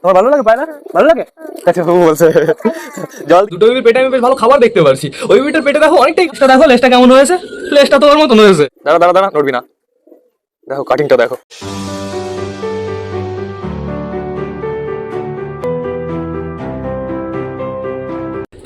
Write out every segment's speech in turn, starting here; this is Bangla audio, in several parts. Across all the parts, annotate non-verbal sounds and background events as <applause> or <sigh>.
তোমার ভালো লাগে পায়রা? ভালো লাগে? আচ্ছা ও বলছে। জল দুটো বেবির পেটে আমি বেশ ভালো খাবার দেখতে পারছি। ওই বেবিটার পেটে দেখো অনেকটাই লেজটা দেখো লেজটা কেমন হয়েছে? লেজটা তোমার মতন হয়েছে। দাঁড়া দাঁড়া দাঁড়া নড়বি না। দেখো কাটিংটা দেখো।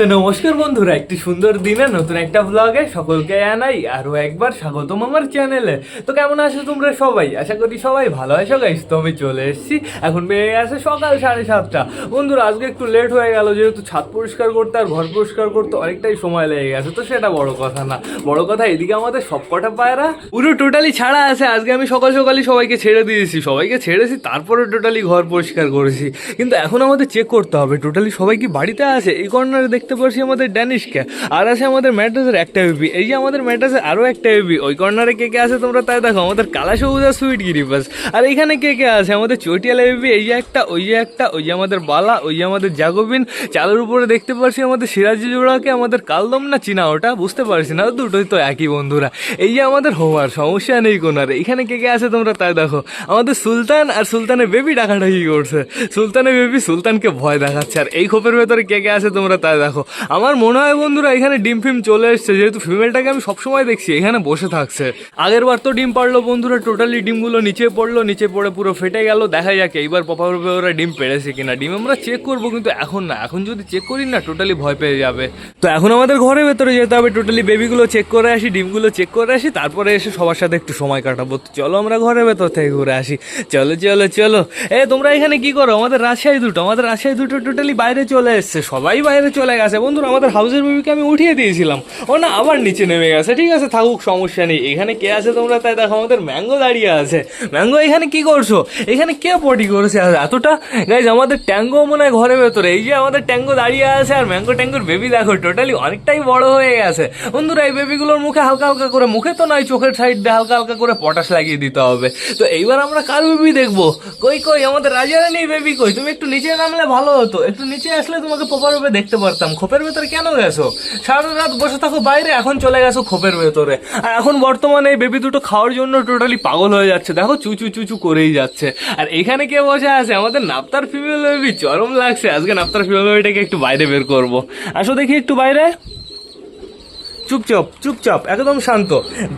তো নমস্কার বন্ধুরা, একটি সুন্দর দিনে নতুন একটা ব্লগে সকলকে জানাই আরও একবার স্বাগতম আমার চ্যানেলে তো কেমন আছো তোমরা সবাই? আশা করি সবাই ভালো আছো গাইস তো আমি চলে এসেছি। এখন বেড়ে গেছে সকাল সাড়ে সাতটা। বন্ধুরা, আজকে একটু লেট হয়ে গেল, যেহেতু ছাদ পরিষ্কার করতে আর ঘর পরিষ্কার করতে অনেকটাই সময় লেগে গেছে, তো সেটা বড় কথা না। বড় কথা এদিকে আমাদের সব কটা পায়রা পুরো টোটালি ছাড়া আছে। আজকে আমি সকাল সকালই সবাইকে ছেড়ে দিয়েছি, সবাইকে ছেড়েছি, তারপরে টোটালি ঘর পরিষ্কার করেছি। কিন্তু এখন আমাদের চেক করতে হবে টোটালি সবাই কি বাড়িতে আছে? এই কর্নারে দেখতে পাচ্ছি আমাদের ড্যানিশকে। আর আছে আমাদের ম্যাট্রাসের একটা বেবি এই যে আমাদের ম্যাট্রাসে আরও একটা বেবি ওই কর্নারে কে কে আছে তোমরা তাই দেখো। আমাদের কালা সবুজ আর সুইট গিরিবাস। আর এইখানে কে কে আছে? আমাদের চটিয়ালা বেবি এই যে একটা, ওই যে একটা, ওই যে আমাদের বালা, ওই যে আমাদের জাগবিন। চালের উপরে দেখতে পাচ্ছি আমাদের সিরাজি জোড়াকে, আমাদের কালদম না চিনা ওটা? বুঝতে পারছি না, দুটোই তো একই বন্ধুরা। এই যে আমাদের হোমার, সমস্যা নেই কোনো আর। এখানে কে কে আছে তোমরা তাই দেখো। আমাদের সুলতান আর সুলতানের বেবি ডাকাডাকি করছে। সুলতানের বেবি সুলতানকে ভয় দেখাচ্ছে। আর এই খোপের ভেতরে কে কে আছে তোমরা তাই দেখো। আমার মনে হয় বন্ধুরা এখানে ডিম ফিম চলে এসছে, যেহেতু ফিমেলটাকে আমি সবসময় দেখছি, এখানে বসে থাকছে। আগের বার তো ডিম পারল বন্ধুরা টোটালি ডিমগুলো নিচে পড়ল, নিচে পড়ে পুরো ফেটে গেল, দেখা যাক এইবার পপা ওরা ডিম পেড়েছে কিনা। ডিম আমরা চেক করব, কিন্তু এখন না, এখন যদি চেক করি না টোটালি ভয় পেয়ে যাবে। তো এখন আমাদের ঘরের ভেতরে যেতে হবে টোটালি বেবিগুলো চেক করে আসি, ডিমগুলো চেক করে আসি, তারপরে এসে সবার সাথে একটু সময় কাটাবো। তো চলো আমরা ঘরের ভেতর থেকে ঘুরে আসি। চলো চলো চলো। এ, তোমরা এখানে কি করো? আমাদের রাজশাহী দুটো, আমাদের রাজশাহী দুটো টোটালি বাইরে চলে এসছে, সবাই বাইরে চলে গেছে বন্ধুরা, আমাদের হাউসের বেবিকে আমি উঠিয়ে দিয়েছিলাম। ও না, আবার নিচে নেমে গেছে। ঠিক আছে, থাকুক, সমস্যা নেই। এখানে কে আছে তোমরা? তাই দেখো, আমাদের ম্যাঙ্গো দাঁড়িয়ে আছে। ম্যাঙ্গো, এখানে কি করছ? এখানে কে পটি করেছে? এতটা গাইজ আমাদের ট্যাঙ্গো মনে হয় ঘরের ভেতরে। এই যে আমাদের ট্যাঙ্গো দাঁড়িয়ে আছে, আর ম্যাঙ্গো ট্যাঙ্গোর বেবি দেখো টোটালি অনেকটাই বড় হয়ে গেছে। বন্ধুরা, এই বেবিগুলোর মুখে হালকা হালকা করে, মুখে তো নয় চোখের সাইড দিয়ে হালকা হালকা করে পটাশ লাগিয়ে দিতে হবে। তো এইবার আমরা কার বেবি দেখব? কই কই, আমাদের রাজারানি বেবি কই? তুমি একটু নিচে নামলে ভালো হতো। একটু নিচে আসলে তোমাকে প্রপার ভাবে দেখতে পারতাম। খোপের ভেতরে কেন গেছো? সারা রাত বসে থাকো বাইরে, এখন চলে গেছো খোপের ভেতরে। আর এখন বর্তমানে এই বেবি দুটো খাওয়ার জন্য টোটালি পাগল হয়ে যাচ্ছে। দেখো চুচু চুচু করেই যাচ্ছে। আর এখানে কে বসে আছে? আমাদের নাপ্তার ফিমেল বেবি চরম লাগছে। আজকে নাপ্তার ফিমেল বেবিটাকে একটু বাইরে বের করব। আসো দেখি একটু বাইরে। চুপচাপ চুপচাপ, একদম শান্ত।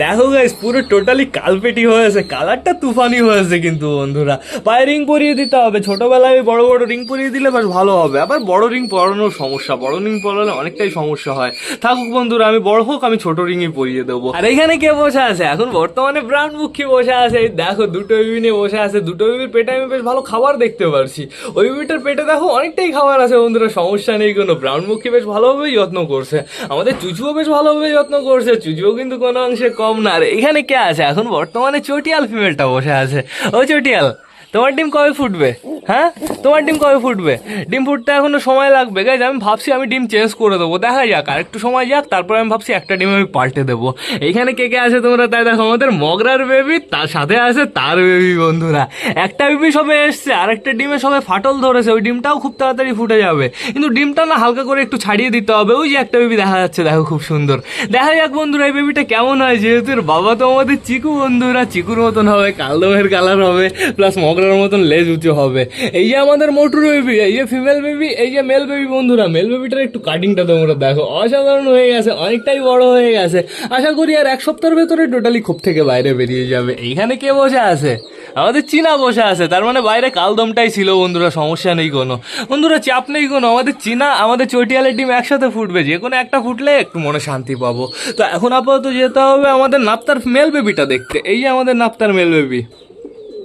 দেখো গাইস পুরো টোটালি কালপেটি হয়েছে কালারটা তুফানি হয়েছে কিন্তু বন্ধুরা। পায়ে রিং পরিয়ে দিতে হবে, ছোটবেলায় বড় বড় রিং পরিয়ে দিলে বেশ ভালো হবে। আবার বড় রিং পরানোর সমস্যা, বড় রিং পরালে অনেকটাই সমস্যা হয়। থাকুক বন্ধুরা, আমি বড় হোক, আমি ছোট রিংই পরিয়ে দেবো। আর এখানে কে বসে আছে? এখন বর্তমানে ব্রাউন মুখী বসে আছে। দেখো, দুটো বেবি বসে আছে। দুটো বেবির পেটে আমি বেশ ভালো খাবার দেখতে পারছি। ওই বেবিটার পেটে দেখো, অনেকটাই খাবার আছে বন্ধুরা, সমস্যা নেই কোনো। ব্রাউন মুখী বেশ ভালোভাবেই যত্ন করছে। আমাদের চুচুও বেশ ভালোভাবে যত্ন করছে, চুচুও কিন্তু কোনো অংশে কম না। রে এখানে কে আছে? এখন বর্তমানে চটিয়াল ফিমেলটা বসে আছে। ও চটিয়াল। তোমার ডিম কবে ফুটবে? হ্যাঁ? তোমার ডিম কবে ফুটবে? ডিম ফুটতে এখনও সময় লাগবে। গাইজ আমি ভাবছি আমি ডিম চেঞ্জ করে দেবো। দেখা যাক, আর একটু সময় যাক, তারপরে আমি ভাবছি একটা ডিম আমি পাল্টে দেবো। এইখানে কে কে আছে তোমরা তাই দেখো। আমাদের মগরার বেবি তার সাথে আছে তার বেবি বন্ধুরা। একটা বেবি সবে এসছে আর একটা ডিমে সবে ফাটল ধরেছে। ওই ডিমটাও খুব তাড়াতাড়ি ফুটে যাবে। কিন্তু ডিমটা না হালকা করে একটু ছাড়িয়ে দিতে হবে। ওই যে একটা বেবি দেখা যাচ্ছে, দেখো খুব সুন্দর। দেখা যাক বন্ধুরা, এই বেবিটা কেমন হয়। যেহেতু বাবা তো আমাদের চিকু বন্ধুরা, চিকুর মতন হবে কালদমের কালার হবে প্লাস মগরার মতন লেজ উঁচু হবে। এই যে আমাদের মোটর বেবি এই যে ফিমেল বেবি এই যে মেল বেবি বন্ধুরা মেল বেবিটার একটু কাটিংটা তোমরা দেখো। অসাধারণ হয়ে গেছে, অনেকটাই বড় হয়ে গেছে। আশা করি আর এক সপ্তাহের ভেতরে টোটালি খুব থেকে বাইরে বেরিয়ে যাবে। এইখানে কে বসে আছে? আমাদের চীনা বসে আছে। তার মানে বাইরে কালদমটাই ছিল বন্ধুরা, সমস্যা নেই কোনো। বন্ধুরা, চাপ নেই কোনো। আমাদের চীনা, আমাদের চটিয়ালের ডিম একসাথে ফুটবে। যে কোনো একটা ফুটলে একটু মনে শান্তি পাবো। তো এখন আপাতত যেতে হবে আমাদের নাপ্তার মেল বেবিটা দেখতে। এই যে আমাদের নাপ্তার মেল বেবি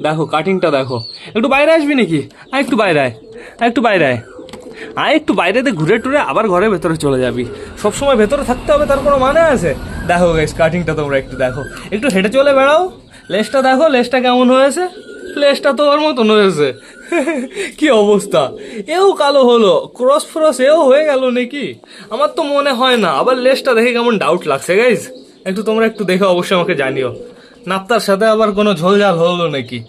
দেখো কাটিংটা দেখো। একটু বাইরে আসবি নাকি? আয় একটু বাইরে আয়। আয় একটু বাইরে আয়। আয় একটু বাইরেতে ঘুরে টুরে আবার ঘরের ভেতরে চলে যাবি। সবসময় ভেতরে থাকতে হবে, তার কোনো মানে আছে? দেখো গাইস কাটিংটা তোমরা একটু দেখো। একটু হেঁটে চলে বেড়াও। লেসটা দেখো লেসটা কেমন হয়েছে? লেজটা তো ওর মতন হয়েছে। <laughs> কি অবস্থা? এও কালো হলো। ক্রস ফ্রস এও হয়ে গেল নাকি? আমার তো মনে হয় না। আবার লেজটা দেখে কেমন ডাউট লাগছে গাইজ একটু তোমরা একটু দেখে অবশ্যই আমাকে জানিও। নাপ্তার সাথে আবার কোনো ঝোলঝাল হলো নাকি?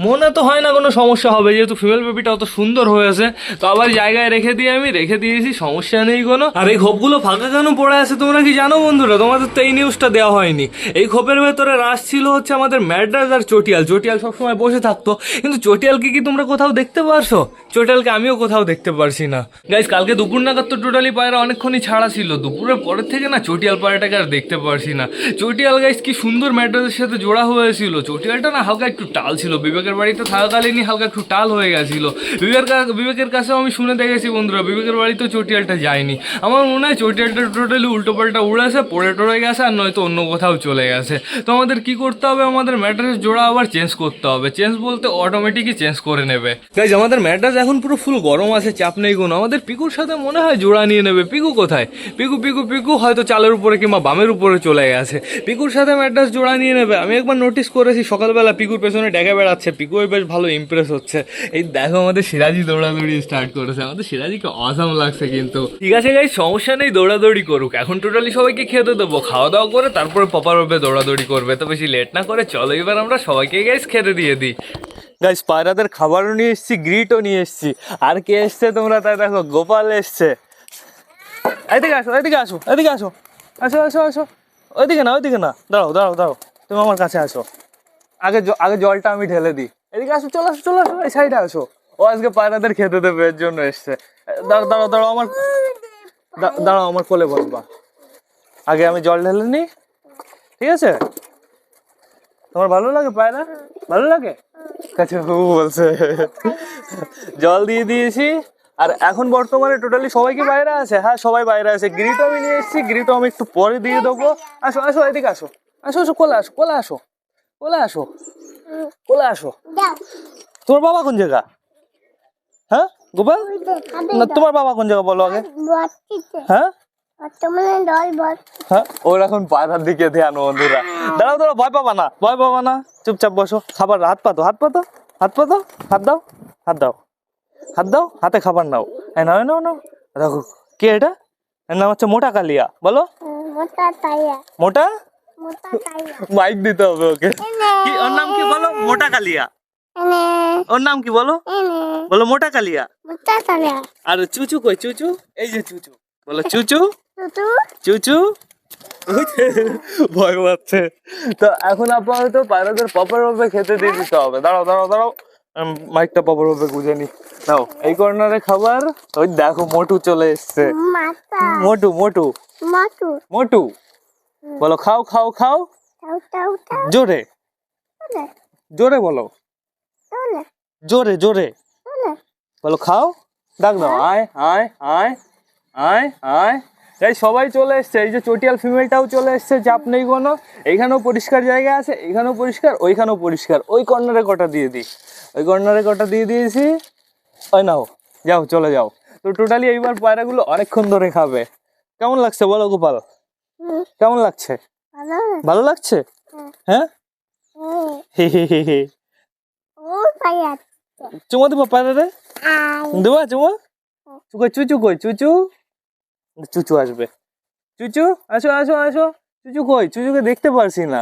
মনে তো হয় না কোনো সমস্যা হবে, যেহেতু ফিমেল বেবিটা অত সুন্দর হয়েছে তো আবার জায়গায় রেখে দিয়ে আমি রেখে দিয়েছি, সমস্যা নেই কোনো। আর এই খোপগুলো ফাঁকা কেন পড়ে আছে তোমরা কি জানো বন্ধুরা? তোমাদের তো এই নিউজটা দেওয়া হয়নি। এই খোপের ভেতরে রাস ছিল হচ্ছে আমাদের ম্যাড্রাস আর চটিয়াল। চটিয়াল সবসময় বসে থাকতো। কিন্তু চটিয়ালকে কি তোমরা কোথাও দেখতে পারছ? চটিয়ালকে আমিও কোথাও দেখতে পারছি না। গাইজ কালকে দুপুর নাগাদ তো টোটালি পায়রা অনেকক্ষণই ছাড়া ছিল। দুপুরের পরের থেকে না চটিয়াল পায়রাটাকে আর দেখতে পারছি না। চটিয়াল গাইজ কি সুন্দর ম্যাড্রাসের সাথে জোড়া হয়েছিল। চটিয়ালটা না হালকা একটু টাল ছিল বিবেকের বাড়িতে থাকাকালীনই হালকা একটু টাল হয়ে গেছিল। বিবেকের বিবেকের কাছেও আমি শুনে দেখেছি বন্ধুরা, বিবেকের বাড়িতেও চটিয়ালটা যায়নি। আমার মনে হয় চটিয়ালটা টোটালি উল্টো পাল্টা উড়েছে পড়ে টড়ে গেছে, আর নয়তো অন্য কোথাও চলে গেছে। তো আমাদের কি করতে হবে? আমাদের ম্যাট্রেস জোড়া আবার চেঞ্জ করতে হবে। চেঞ্জ বলতে অটোমেটিকই চেঞ্জ করে নেবে। গাইজ আমাদের ম্যাট্রেস এখন পুরো ফুল গরম আছে, চাপ নেই কোনো। আমাদের পিকুর সাথে মনে হয় জোড়া নিয়ে নেবে। পিকু কোথায়? পিকু পিকু পিকু হয়তো চালের উপরে কিংবা বামের উপরে চলে গেছে। পিকুর সাথে ম্যাট্রেস জোড়া নিয়ে নেবে। আমি একবার নোটিস করেছি, সকালবেলা পিকুর পেছনে ডেকে বেড়াচ্ছে পিকু বেশ ভালো ইমপ্রেস হচ্ছে। এই দেখো আমাদের সিরাজি দৌড়াদৌড়ি স্টার্ট করেছে। আমাদের সিরাজিকে অসাম লাগছে কিন্তু। ঠিক আছে গাই সমস্যা নেই দৌড়াদৌড়ি করুক। এখন টোটালি সবাইকে খেতে দেবো। খাওয়া দাওয়া করে তারপরে পপার ভাবে দৌড়াদৌড়ি করবে। তো বেশি লেট না করে চলো এবার আমরা সবাইকে গাইস খেতে দিয়ে দিই। গাইস পায়রাদের খাবারও নিয়ে এসেছি গ্রিটও নিয়ে এসেছি। আর কে এসছে তোমরা? তাই দেখো গোপাল এসছে। এদিকে আসো এদিকে আসো এদিকে আসো। আসো আসো আসো। ওইদিকে না ওইদিকে না। দাঁড়াও দাঁড়াও দাঁড়াও। তুমি আমার কাছে আসো। আগে আগে জলটা আমি ঢেলে দিই। এদিকে আসো, চলে আসো চলে আসো, এই সাইডে আসো। ও আজকে পায়রাদের খেতে দেবে, এর জন্য এসছে। দাঁড়াও দাঁড়াও আমার দাঁড়াও, আমার কোলে বসবা। আগে আমি জল ঢেলে নিই। ঠিক আছে? তোমার ভালো লাগে পায়রা? ভালো লাগে? কাছে বলছে। জল দিয়ে দিয়েছি। আর এখন বর্তমানে টোটালি সবাই কি বাইরে আছে। হ্যাঁ সবাই বাইরে আছে। গ্রিটো আমি নিয়ে এসেছি গ্রিটো আমি একটু পরে দিয়ে দেবো। আসো আসো, এদিকে আসো। আসো আসো, কোলে আসো কোলে আসো। কোলে আসো। কোলে আসো। তোমার বাবা কোন জায়গা? হ্যাঁ গোপাল? না তোমার বাবা কোন জায়গা বলো আগে। হ্যাঁ? হ্যাঁ ওর এখন পায়রার দিকে ধ্যান বন্ধুরা। দাঁড়াও দাঁড়াও ভয় পাবা না ভয় পাবা না। চুপচাপ বসো। খাবার হাত পাতো হাত পাতো হাত পাতো হাত দাও হাত দাও। হাত দাও হাতে খাবার নাও। নাও নাও নাও। দেখো কে এটা? এর নাম হচ্ছে মোটা কালিয়া। বলো। মোটা মোটা? মাইক দিতে হবে ওকে। কি ওর নাম কি বলো? মোটা কালিয়া। ওর নাম কি বলো? বলো মোটা কালিয়া। আর চুচু কই? চুচু? এই যে চুচু। বলো চুচু? চুচু? ভয় পাচ্ছে। তো এখন আপাতত পায়রাদের পপার ভাবে খেতে দিয়ে দিতে হবে। দাঁড়াও দাঁড়াও দাঁড়াও। মাইকটা পপার ভাবে গুজে নি। নাও এই কর্নারে খাবার। ওই দেখো মোটু চলে এসছে। মাতা মোটু। মোটু। মোটু। বলো খাও খাও খাও। জোরে। জোরে বলো। জোরে জোরে। বলো। খাও। ডাক দাও। আয় আয় আয় আয় আয়। এই সবাই চলে এসছে। এই যে চটিয়াল ফিমেলটাও চলে এসছে চাপ নেই কোনো। এইখানেও পরিষ্কার জায়গা আছে এইখানেও পরিষ্কার ওইখানেও পরিষ্কার। ওই কর্নারে কটা দিয়ে দিই। ওই কর্নারে কটা দিয়ে দিয়েছি। ওই নাও যাও চলে যাও। তো টোটালি এইবার পায়রাগুলো অনেকক্ষণ ধরে খাবে। কেমন লাগছে বলো গোপাল? কেমন লাগছে? ভালো লাগছে? হ্যাঁ। হুম, হে হে হে হে। ও পাইয়া চুমা দেবো পায়রারে আই দেবা চুমা? কই চুচু কই চুচু। চুচু আসবে। চুচু আসো আসো আসো। চুচু কই? চুচুকে দেখতে পারছি না।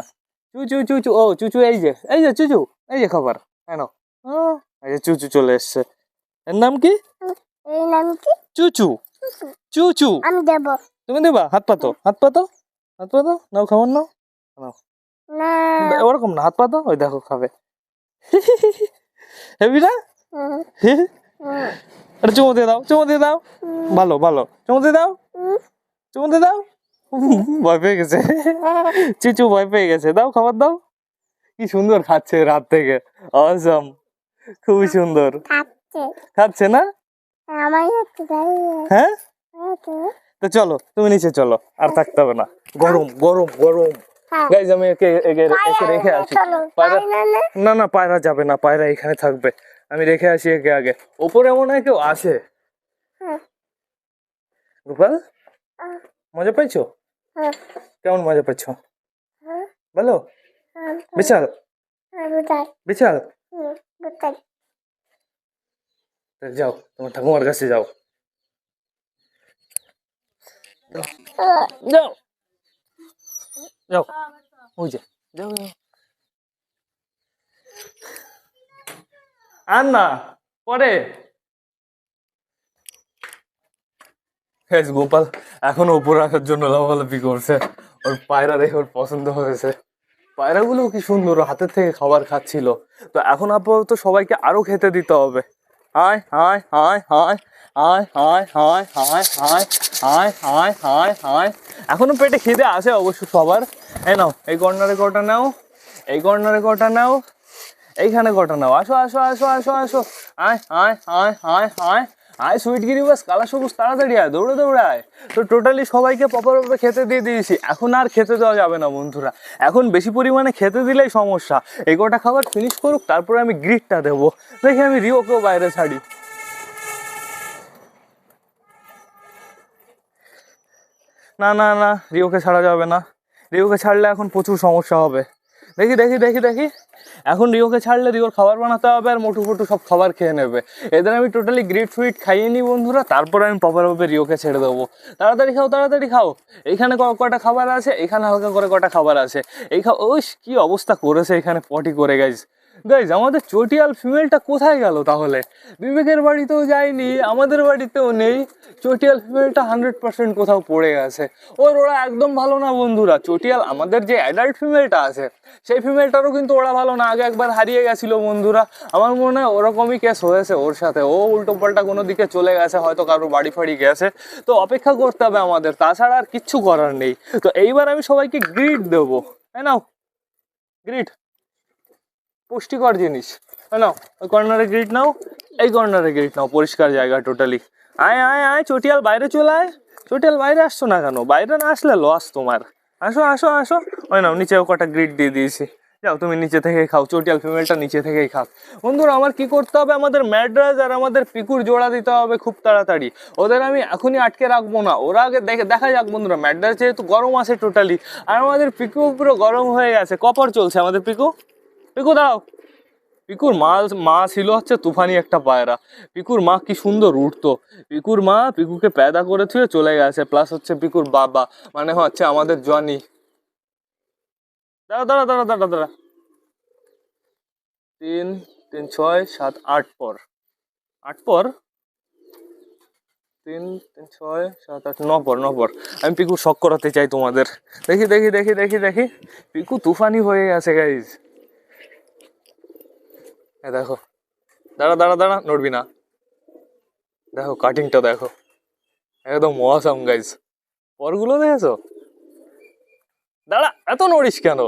চুচু চুচু ও চুচু এই যে এই যে চুচু এই যে খাবার কেন এই যে চুচু চলে এসছে। এর নাম কি? এই নাম কি? চুচু। চুচু। আমি দেব। তুমি দেবা? হাত পাতো? হাত পাতো? হাত পাতো? নাও খাবার নাও। না। ওরকম না হাত পাতো? ওই দেখো খাবে। <laughs> হেবি না? হুম, চুমো দিয়ে দাও চুমো দিয়ে দাও। ভালো ভালো। চুমো দিয়ে দাও। চুমো দিয়ে দাও। ভয় পেয়ে গেছে। <laughs> চিচু ভয় পেয়ে গেছে। দাও খাবার দাও। কি সুন্দর খাচ্ছে রাত থেকে। অসম খুবই সুন্দর। খাচ্ছে। না? হ্যাঁ? তো চলো তুমি নিচে চলো আর থাকতে হবে না। গরম গরম গরম। হ্যাঁ। গাইজ আমি একে একে একে রেখে আসি। পায়রা না না পায়রা যাবে না পায়রা এখানে থাকবে। আমি রেখে আসি একে আগে। ওপরে মনে হয় কেউ আসে। হ্যাঁ। গোপাল মজা পাইছো? হ্যাঁ। কেমন মজা হ্যাঁ। বলো হ্যাঁ বিশাল? হ্যাঁ বিশাল। যাও তোমার ঠাকুমার কাছে যাও। যাও যাও ওই যে যাও যাও আর না পরে গোপাল এখন উপর রাখার জন্য লাফালাফি করছে। ওর পায়রা দেখে ওর পছন্দ হয়েছে। পায়রাগুলো কি সুন্দর হাতের থেকে খাবার খাচ্ছিল। তো এখন আপাতত সবাইকে আরও খেতে দিতে হবে। হায় hi, hi, hi, hi, hi, hi, hi, hi, hi, hi, hi, hi. এখনও পেটে খিদে আছে অবশ্য সবার। এই নাও এই কর্নারে কটা নাও এই কর্নারে কটা নাও এইখানে কটা নাও। আসো আসো আসো আসো আসো। আয় আয় আয় আয় আয় আয় সুইট গিরি বাস, কালা সবুজ, তাড়াতাড়ি আয়, দৌড়ে দৌড়ায় তো টোটালি সবাইকে পপার পপে খেতে দিয়ে দিয়েছি। এখন আর খেতে দেওয়া যাবে না, বন্ধুরা। এখন বেশি পরিমাণে খেতে দিলেই সমস্যা। এই কটা খাবার ফিনিশ করুক, তারপরে আমি গ্রিটটা দেবো। দেখি আমি রিওকেও বাইরে ছাড়ি। না না না, রিওকে ছাড়া যাবে না। রিওকে ছাড়লে এখন প্রচুর সমস্যা হবে। দেখি দেখি দেখি দেখি। এখন রিওকে ছাড়লে রিওর খাবার বানাতে হবে আর মোটু ফোটু সব খাবার খেয়ে নেবে। এদের আমি টোটালি গ্রিট ফুইট খাইয়ে নিই বন্ধুরা, তারপর আমি প্রপারভাবে রিওকে ছেড়ে দেবো। তাড়াতাড়ি খাও তাড়াতাড়ি খাও। এখানে কটা খাবার আছে? এখানে হালকা করে কটা খাবার আছে। এই খাও ওই কী অবস্থা করেছে এখানে পটি করে গাইজ গাইজ আমাদের চটিয়াল ফিমেলটা কোথায় গেল তাহলে? বিবেকের বাড়িতেও যায়নি, আমাদের বাড়িতেও নেই। চটিয়াল ফিমেলটা হান্ড্রেড পার্সেন্ট কোথাও পড়ে গেছে। ওর ওরা একদম ভালো না বন্ধুরা। চটিয়াল আমাদের যে অ্যাডাল্ট ফিমেলটা আছে, সেই ফিমেলটারও কিন্তু ওরা ভালো না। আগে একবার হারিয়ে গেছিল বন্ধুরা। আমার মনে হয় ওরকমই কেস হয়েছে ওর সাথে। ও উল্টো পাল্টা কোনো দিকে চলে গেছে, হয়তো কারও বাড়ি ফাড়ি গেছে। তো অপেক্ষা করতে হবে আমাদের, তাছাড়া আর কিচ্ছু করার নেই। তো এইবার আমি সবাইকে গ্রিড দেবো। তাই নাও। গ্রিড পুষ্টিকর জিনিস। নাও, ওই কর্নারে গ্রিড নাও, এই কর্নারে গ্রিট নাও, পরিষ্কার জায়গা টোটালি আয় আয় আয়, চটিয়াল বাইরে চলে আয়। চটিয়াল বাইরে আসছো না কেন? বাইরে না আসলে লস তোমার। আসো আসো আসো। ওই নাও, নিচেও কটা গ্রিড দিয়ে দিয়েছি। যাও, তুমি নিচে থেকে খাও, চটিয়াল ফিমেলটা নিচে থেকেই খাও বন্ধুরা, আমার কি করতে হবে? আমাদের ম্যাড্রাস আর আমাদের পিকুর জোড়া দিতে হবে খুব তাড়াতাড়ি। ওদের আমি এখনই আটকে রাখব না। ওরা আগে দেখে, দেখা যাক বন্ধুরা ম্যাড্রাস যেহেতু গরম আছে টোটালি আর আমাদের পিকু পুরো গরম হয়ে গেছে। কপার চলছে আমাদের পিকু? পিকু দাও পিকুর মা মা ছিল হচ্ছে তুফানি একটা পায়রা। পিকুর মা কি সুন্দর উঠতো। পিকুর মা পিকুকে পেদা করে থুয়ে চলে গেছে প্লাস হচ্ছে পিকুর বাবা মানে হচ্ছে আমাদের জনি। দাঁড়া দাঁড়া দাঁড়া দাঁড়া দাঁড়া তিন তিন, ছয়, সাত, আট পর। আট পর? তিন তিন, ছয়, সাত, আট, ন পর ন পর। আমি পিকু শখ করাতে চাই তোমাদের। দেখি দেখি দেখি দেখি দেখি। পিকু তুফানি হয়ে গেছে গাইজ দেখো। দাঁড়া দাঁড়া দাঁড়া, নড়বি না। দেখো কাটিংটা দেখো। একদম মহাসাম গাইজ পরগুলো দেখেছ? দাঁড়া, এত নড়িস কেন?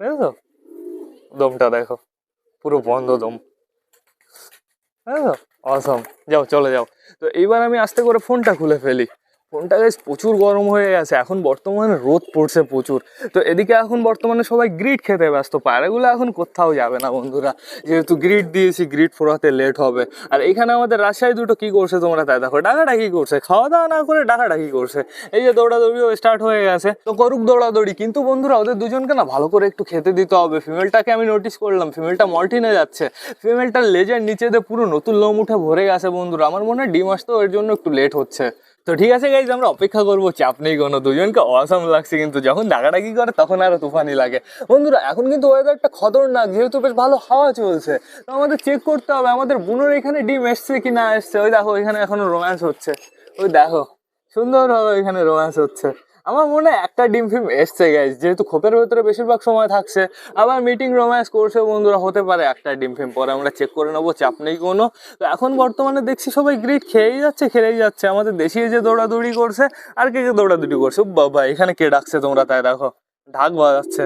দেখেছ? দমটা দেখো। পুরো বন্ধ দম। হ্যাঁ অসম যাও, চলে যাও। তো এইবার আমি আস্তে করে ফোনটা খুলে ফেলি। ফোনটা গাইজ প্রচুর গরম হয়ে গেছে, এখন বর্তমানে রোদ পড়ছে প্রচুর। তো এদিকে এখন বর্তমানে সবাই গ্রিড খেতে ব্যস্ত, পায়রাগুলো এখন কোথাও যাবে না বন্ধুরা। যেহেতু গ্রিড দিয়েছি গ্রিড ফোরাতে লেট হবে। আর এখানে আমাদের রাজশাহী দুটো কি করছে তোমরা তাই দেখো, ডাকাডাকি করছে, খাওয়া দাওয়া না করে ডাকাডাকি করছে। এই যে দৌড়াদৌড়িও স্টার্ট হয়ে গেছে। তো করুক দৌড়াদৌড়ি, কিন্তু বন্ধুরা ওদের দুজনকে না ভালো করে একটু খেতে দিতে হবে। ফিমেলটাকে আমি নোটিস করলাম ফিমেলটা মল্টিনে যাচ্ছে। ফিমেলটার লেজের নিচে দিয়ে পুরো নতুন লোম উঠে ভরে গেছে বন্ধুরা, আমার মনে হয় ডিম আসতেও এর জন্য একটু লেট হচ্ছে। তো ঠিক আছে গাইজ আমরা অপেক্ষা করব চাপ নেই কোনো, দুজনকে অসম লাগছে কিন্তু যখন ডাকাডাকি করে তখন আরও তুফানি লাগে। বন্ধুরা, এখন কিন্তু ওয়েদারটা খতরনাক, যেহেতু বেশ ভালো হাওয়া চলছে, তো আমাদের চেক করতে হবে, আমাদের বুনোর এখানে ডিম এসছে কি না এসছে? ওই দেখো, এখানে এখনও রোম্যান্স হচ্ছে। ওই দেখো, সুন্দরভাবে এখানে রোম্যান্স হচ্ছে। আমার মনে একটা ডিম ফিম এসছে গাইজ যেহেতু খোপের ভেতরে বেশিরভাগ সময় থাকছে, আবার মিটিং রোম্যান্স করছে বন্ধুরা, হতে পারে একটা ডিম ফিম, পরে আমরা চেক করে নেব, চাপ নেই কোনো। তো এখন বর্তমানে দেখছি সবাই গ্রিড খেয়েই যাচ্ছে, খেলেই যাচ্ছে। আমাদের দেশি যে দৌড়াদৌড়ি করছে, আর কে কে দৌড়াদৌড়ি করছে? বাবা, এখানে কে ডাকছে তোমরা তাই দেখো। ঢাক বাজাচ্ছে।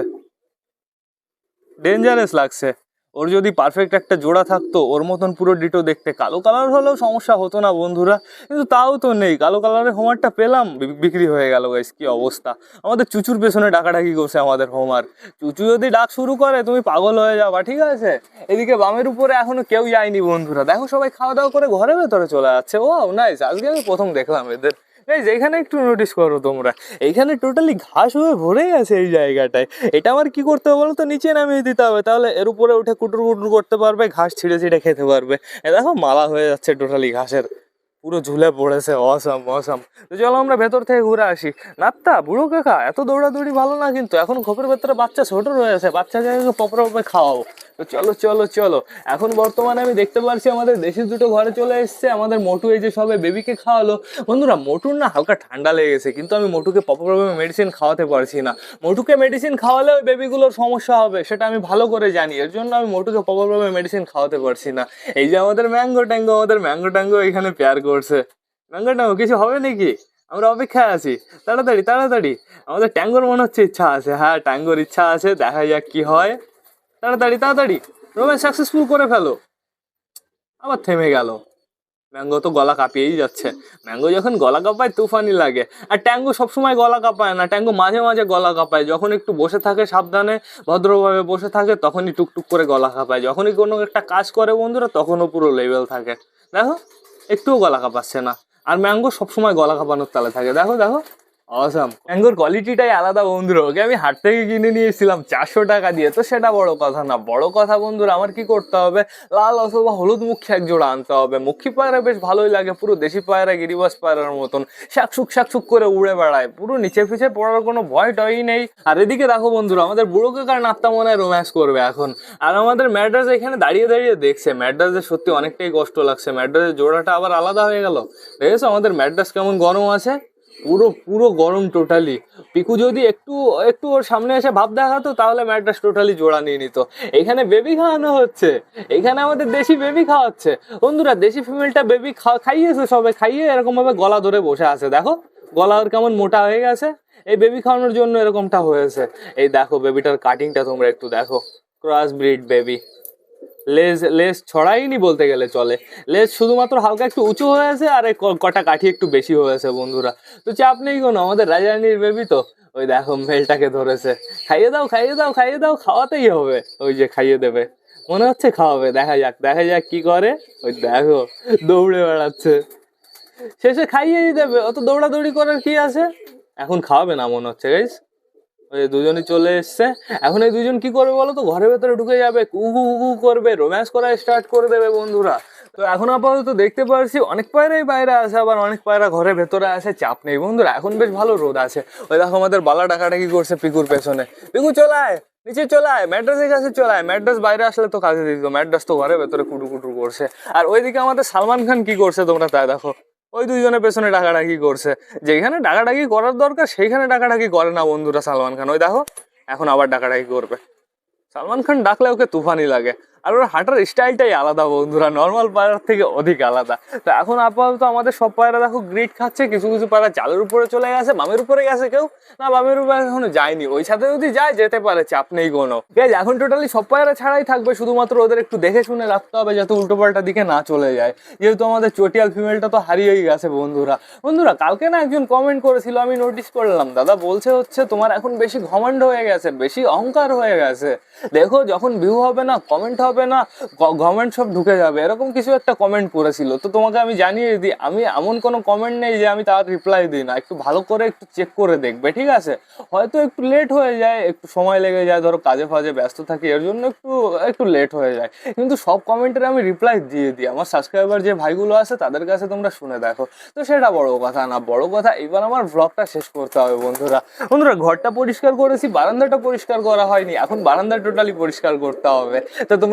ডেঞ্জারাস লাগছে। ওর যদি পারফেক্ট একটা জোড়া থাকতো, ওর মতন পুরো ডিটো দেখতে। কালো কালার হলেও সমস্যা হতো না বন্ধুরা, কিন্তু তাও তো নেই। কালো কালারের হোমারটা পেলাম বিক্রি হয়ে গেল গাইস কি অবস্থা। আমাদের চুচুর পেছনে ডাকাডাকি করছে আমাদের হোমার চুচু যদি ডাক শুরু করে, তুমি পাগল হয়ে যাবা, ঠিক আছে? এদিকে বামের উপরে এখনও কেউ যায়নি বন্ধুরা। দেখো সবাই খাওয়া দাওয়া করে ঘরে ভেতরে চলে যাচ্ছে। ও নাইস আজকে আমি প্রথম দেখলাম এদের। এই এখানে একটু নোটিস করো তোমরা। এইখানে টোটালি ঘাস হয়ে ভরে গেছে এই জায়গাটায়। এটা আমার কি করতে হবে বলো তো নিচে নামিয়ে দিতে হবে। তাহলে এর উপরে উঠে কুটুর কুটুর করতে পারবে, ঘাস ছিঁড়ে ছিঁড়ে খেতে পারবে। দেখো, মালা হয়ে যাচ্ছে টোটালি ঘাসের। পুরো ঝুলে পড়েছে। অসম অসম তো চলো আমরা ভেতর থেকে ঘুরে আসি। নাত্তা বুড়ো কাকা, এত দৌড়াদৌড়ি ভালো না কিন্তু। এখন খোপের ভেতরে বাচ্চা ছোট রয়েছে। বাচ্চা জায়গাকে পপরে পপরে খাওয়াও তো চলো চলো চলো। এখন বর্তমানে আমি দেখতে পারছি আমাদের দেশি দুটো ঘরে চলে এসছে। আমাদের মোটু এই যে সবে বেবিকে খাওয়ালো। বন্ধুরা, মোটুর না হালকা ঠান্ডা লেগেছে কিন্তু আমি মোটুকে প্রপারভাবে মেডিসিন খাওয়াতে পারছি না। মোটুকে মেডিসিন খাওয়ালে ওই বেবিগুলোর সমস্যা হবে, সেটা আমি ভালো করে জানি। এর জন্য আমি মোটুকে প্রপারভাবে মেডিসিন খাওয়াতে পারছি না। এই যে আমাদের ম্যাঙ্গো ট্যাঙ্গো আমাদের ম্যাঙ্গো ট্যাঙ্গো এখানে পেয়ার করছে। ম্যাঙ্গো ট্যাঙ্গো কিছু হবে নাকি? আমরা অপেক্ষায় আছি। তাড়াতাড়ি তাড়াতাড়ি। আমাদের ট্যাঙ্গোর মনে হচ্ছে ইচ্ছা আছে। হ্যাঁ ট্যাঙ্গোর ইচ্ছা আছে, দেখা যাক কি হয়। তাড়াতাড়ি তাড়াতাড়ি। রোম্যান্স সাকসেসফুল করে ফেলো। আবার থেমে গেল। ম্যাঙ্গো তো গলা কাঁপিয়েই যাচ্ছে। ম্যাঙ্গো যখন গলা কাঁপায়, তুফানি লাগে। আর ট্যাঙ্গো সবসময় গলা কাঁপায় না। ট্যাঙ্গো মাঝে মাঝে গলা কাঁপায়। যখন একটু বসে থাকে, সাবধানে, ভদ্রভাবে বসে থাকে, তখনই টুকটুক করে গলা কাঁপায়। যখনই কোনো একটা কাজ করে বন্ধুরা, তখনও পুরো লেভেল থাকে। দেখো, একটুও গলা কাঁপাচ্ছে না। আর ম্যাঙ্গো সবসময় গলা কাঁপানোর তালে থাকে। দেখো দেখো। অসাম ম্যাঙ্গোর কোয়ালিটিটাই আলাদা বন্ধুরা, ওকে আমি হাট থেকে কিনে নিয়ে এসেছিলাম চারশো টাকা দিয়ে। তো সেটা বড় কথা না, বড় কথা বন্ধুরা, আমার কি করতে হবে? লাল অথবা হলুদ মুখী এক জোড়া আনতে হবে। মুখী পায়রা বেশ ভালোই লাগে, পুরো দেশি পায়রা, গিরিবাস পায়রার মতন। শাকসুক শাকসুক করে উড়ে বেড়ায়, পুরো নিচে পিছে পড়ার কোনো ভয় টয়ই নেই। আর এদিকে দেখো বন্ধুরা, আমাদের বুড়ো কাকার নাত্তা মনে হয় রোম্যান্স করবে এখন। আর আমাদের ম্যাড্রাস এখানে দাঁড়িয়ে দাঁড়িয়ে দেখছে ম্যাড্রাসের সত্যি অনেকটাই কষ্ট লাগছে। ম্যাড্রাসের জোড়াটা আবার আলাদা হয়ে গেল। দেখেছ আমাদের ম্যাড্রাস কেমন গরম আছে? পুরো পুরো গরম টোটালি পিকু যদি একটু একটু ওর সামনে এসে ভাব দেখাতো, তাহলে ম্যাড্রাস টোটালি জোড়া নিয়ে নিত। এখানে বেবি খাওয়ানো হচ্ছে। এখানে আমাদের দেশি বেবি খাওয়াচ্ছে। বন্ধুরা, দেশি ফিমেলটা বেবি খাইয়েছে সবে খাইয়ে এরকম ভাবে গলা ধরে বসে আছে। দেখো, গলা ওর কেমন মোটা হয়ে গেছে। এই বেবি খাওয়ানোর জন্য এরকমটা হয়েছে। এই দেখো বেবিটার কাটিংটা তোমরা একটু দেখো। ক্রস ব্রিড বেবি লেজ লেজ ছড়াইনি বলতে গেলে চলে। লেজ শুধুমাত্র হালকা একটু উঁচু হয়েছে আর কটা কাঠি একটু বেশি হয়েছে বন্ধুরা। তো চাপ নেই কোনো, আমাদের রাজারানীর বেবি তো। ওই দেখো মেলটাকে ধরেছে। খাইয়ে দাও খাইয়ে দাও খাইয়ে দাও, খাওয়াতেই হবে। ওই যে খাইয়ে দেবে। মনে হচ্ছে খাওয়াবে, দেখা যাক দেখা যাক কি করে। ওই দেখো, দৌড়ে বেড়াচ্ছে। শেষে খাইয়েই দেবে, অত দৌড়াদৌড়ি করার কি আছে? এখন খাওয়াবে না, মনে হচ্ছে গাইস দুজনই চলে এসছে। এখন এই দুজন কি করবে বলো তো? ঘরের ভেতরে ঢুকে যাবে কুকু কুকু করবে রোম্যান্স করা স্টার্ট করে দেবে বন্ধুরা। তো এখন আপাতত দেখতে পারছি অনেক পায়রাই বাইরে আছে, আবার অনেক পায়রা ঘরের ভেতরে আছে, চাপ নেই বন্ধুরা। এখন বেশ ভালো রোদ আছে। ওই দেখো আমাদের বালা ডাকাডাকি করছে পিকুর পেছনে। পিকু চলায় নিচে চলায় ম্যাড্রাসের কাছে চলায় ম্যাড্রাস বাইরে আসলে তো কাজে দিত, ম্যাড্রাস তো ঘরের ভেতরে কুটু কুটু করছে। আর ওইদিকে আমাদের সালমান খান কি করছে তোমরা তাই দেখো। ওই দুইজনের পেছনে ডাকাডাকি করছে। যেখানে ডাকাডাকি করার দরকার, সেইখানে ডাকাডাকি করে না বন্ধুরা সালমান খান। ওই দেখো, এখন আবার ডাকাডাকি করবে। সালমান খান ডাকলে ওকে তুফানি লাগে। আর ওর হাঁটার স্টাইলটাই আলাদা বন্ধুরা নর্মাল পায়রার থেকে অধিক আলাদা। তো এখন আপাতত আমাদের সব পায়রা দেখো গ্রিট খাচ্ছে, কিছু কিছু পায়রা চালের উপরে চলে গেছে, বামের উপরে গেছে কেউ। না, বামের উপরে এখনও যায়নি, ওই সাথে যদি যায়, যেতে পারে, চাপ নেই কোনো। গাইজ এখন টোটালি সব পায়রা ছাড়াই থাকবে, শুধুমাত্র ওদের একটু দেখে শুনে রাখতে হবে, যাতে উল্টো পাল্টা দিকে না চলে যায়। যেহেতু আমাদের চটিয়াল ফিমেলটা তো হারিয়েই গেছে বন্ধুরা। বন্ধুরা, কালকে না একজন কমেন্ট করেছিল, আমি নোটিস করলাম, দাদা বলছে হচ্ছে, তোমার এখন বেশি ঘমণ্ড হয়ে গেছে, বেশি অহংকার হয়ে গেছে। দেখো, যখন ভিউ হবে না কমেন্ট হবে না গভর্নমেন্ট সব ঢুকে যাবে। এরকম কিছু একটা কমেন্ট করেছিল। তো তোমাকে আমি জানিয়ে দিই, আমি এমন কোনো কমেন্ট নেই যে আমি তার রিপ্লাই দিই না। একটু ভালো করে একটু চেক করে দেখবে, ঠিক আছে? হয়তো একটু লেট হয়ে যায়, একটু সময় লেগে যায়, ধরো কাজে ফাজে ব্যস্ত থাকি, এর জন্য একটু একটু লেট হয়ে যায়। কিন্তু সব কমেন্টের আমি রিপ্লাই দিয়ে দিই। আমার সাবস্ক্রাইবার যে ভাইগুলো আছে, তাদের কাছে তোমরা শুনে দেখো। তো সেটা বড় কথা না, বড় কথা, এবার আমার ব্লগটা শেষ করতে হবে বন্ধুরা। বন্ধুরা, ঘরটা পরিষ্কার করেছি, বারান্দাটা পরিষ্কার করা হয়নি। এখন বারান্দা টোটালি পরিষ্কার করতে হবে। তো